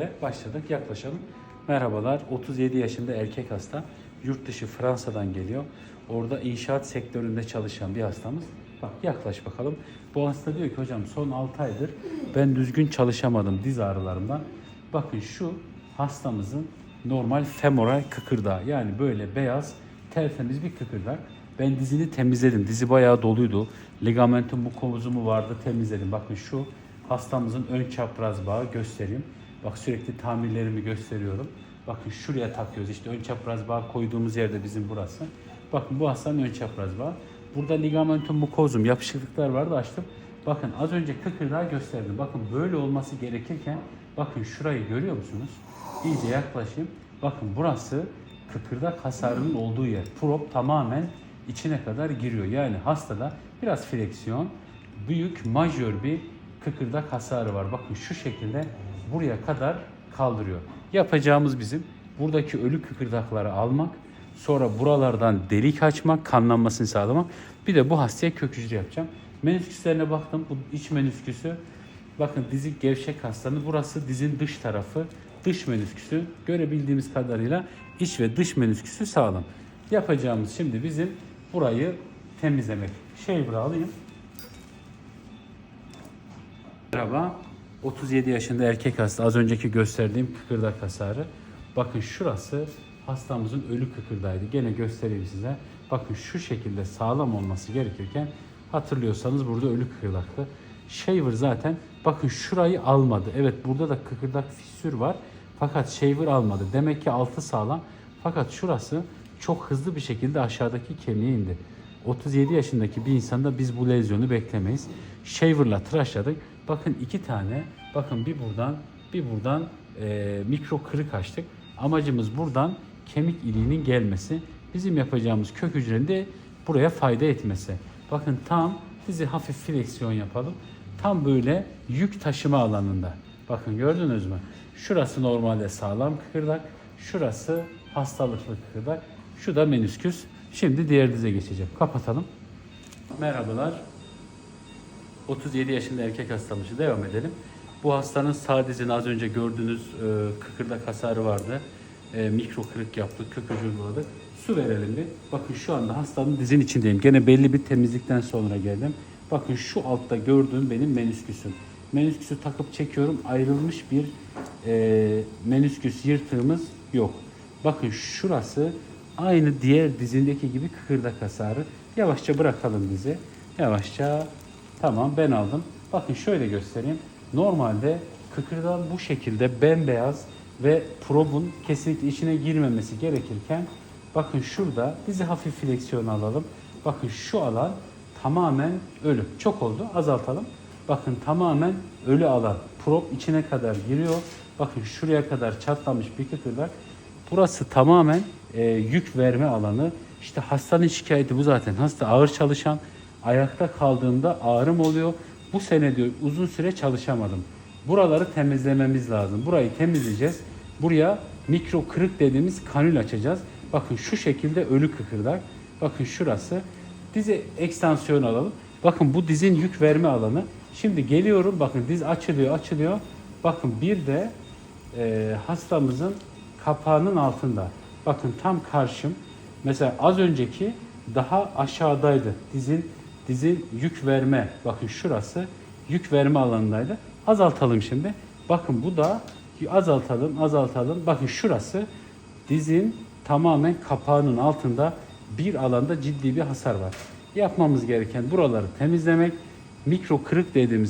Şöyle başladık yaklaşalım. Merhabalar 37 yaşında erkek hasta. Yurt dışı Fransa'dan geliyor. Orada inşaat sektöründe çalışan bir hastamız. Bak yaklaş bakalım. Bu hasta diyor ki hocam son 6 aydır ben düzgün çalışamadım diz ağrılarımdan. Bakın şu hastamızın normal femoral kıkırdağı. Yani böyle beyaz tertemiz bir kıkırdak. Ben dizini temizledim. Dizi bayağı doluydu. Ligamentum mukozumu vardı temizledim. Bakın şu hastamızın ön çapraz bağı göstereyim. Bak sürekli tamirlerimi gösteriyorum. Bakın şuraya takıyoruz. İşte ön çapraz bağ koyduğumuz yerde bizim burası. Bakın bu hastanın ön çapraz bağı. Burada ligamentum mukozum yapışıklıklar vardı açtım. Bakın az önce kıkırdağı gösterdim. Bakın böyle olması gerekirken bakın şurayı görüyor musunuz? İyice yaklaşayım. Bakın burası kıkırdak hasarının olduğu yer. Prop tamamen içine kadar giriyor. Yani hastada biraz fleksiyon, büyük majör bir kıkırdak hasarı var. Bakın şu şekilde buraya kadar kaldırıyor. Yapacağımız bizim buradaki ölü kıkırdakları almak, sonra buralardan delik açmak, kanlanmasını sağlamak. Bir de bu hastaya kök hücre yapacağım. Menüsküslerine baktım. Bu iç menüsküsü. Bakın dizi gevşek hastanın burası dizin dış tarafı. Dış menüsküsü görebildiğimiz kadarıyla iç ve dış menüsküsü sağlam. Yapacağımız şimdi bizim burayı temizlemek. Shaver alayım. Merhaba. 37 yaşında erkek hasta. Az önceki gösterdiğim kıkırdak hasarı. Bakın şurası hastamızın ölü kıkırdağıydı. Gene göstereyim size. Bakın şu şekilde sağlam olması gerekirken hatırlıyorsanız burada ölü kıkırdaktı. Shaver zaten bakın şurayı almadı. Evet burada da kıkırdak fissür var. Fakat shaver almadı. Demek ki altı sağlam. Fakat şurası çok hızlı bir şekilde aşağıdaki kemiğe indi. 37 yaşındaki bir insanda biz bu lezyonu beklemeyiz. Shaver'la tıraşladık. Bakın iki tane, bakın bir buradan, bir buradan e, mikro kırık açtık. Amacımız buradan kemik iliğinin gelmesi. Bizim yapacağımız kök hücrenin de buraya fayda etmesi. Bakın tam dizi hafif fleksiyon yapalım. Tam böyle yük taşıma alanında. Bakın gördünüz mü? Şurası normalde sağlam kıkırdak. Şurası hastalıklı kıkırdak. Şu da menüsküs. Şimdi diğer dize geçeceğim. Kapatalım. Merhabalar. 37 yaşında erkek hastamızı devam edelim. Bu hastanın sağ dizine az önce gördüğünüz e, kıkırdak hasarı vardı. E, mikro kırık yaptık, kök uyguladık. Su verelim bir. Bakın şu anda hastanın dizin içindeyim. Gene belli bir temizlikten sonra geldim. Bakın şu altta gördüğüm benim menüsküsüm. Menüsküsü takıp çekiyorum. Ayrılmış bir e, menüsküs yırtığımız yok. Bakın şurası aynı diğer dizindeki gibi kıkırdak hasarı. Yavaşça bırakalım dizi. Yavaşça Tamam ben aldım. Bakın şöyle göstereyim. Normalde kıkırdağın bu şekilde bembeyaz ve probun kesinlikle içine girmemesi gerekirken bakın şurada dizi hafif fleksiyon alalım. Bakın şu alan tamamen ölü. Çok oldu. Azaltalım. Bakın tamamen ölü alan. Prop içine kadar giriyor. Bakın şuraya kadar çatlamış bir kıkırdak. Burası tamamen e, yük verme alanı. İşte hastanın şikayeti bu zaten. Hasta ağır çalışan, ayakta kaldığımda ağrım oluyor. Bu sene diyor uzun süre çalışamadım. Buraları temizlememiz lazım. Burayı temizleyeceğiz. Buraya mikro kırık dediğimiz kanül açacağız. Bakın şu şekilde ölü kıkırdak. Bakın şurası. Dizi ekstansiyon alalım. Bakın bu dizin yük verme alanı. Şimdi geliyorum bakın diz açılıyor açılıyor. Bakın bir de e, hastamızın kapağının altında. Bakın tam karşım. Mesela az önceki daha aşağıdaydı. Dizin dizin yük verme. Bakın şurası yük verme alanındaydı. Azaltalım şimdi. Bakın bu da azaltalım, azaltalım. Bakın şurası dizin tamamen kapağının altında bir alanda ciddi bir hasar var. Yapmamız gereken buraları temizlemek, mikro kırık dediğimiz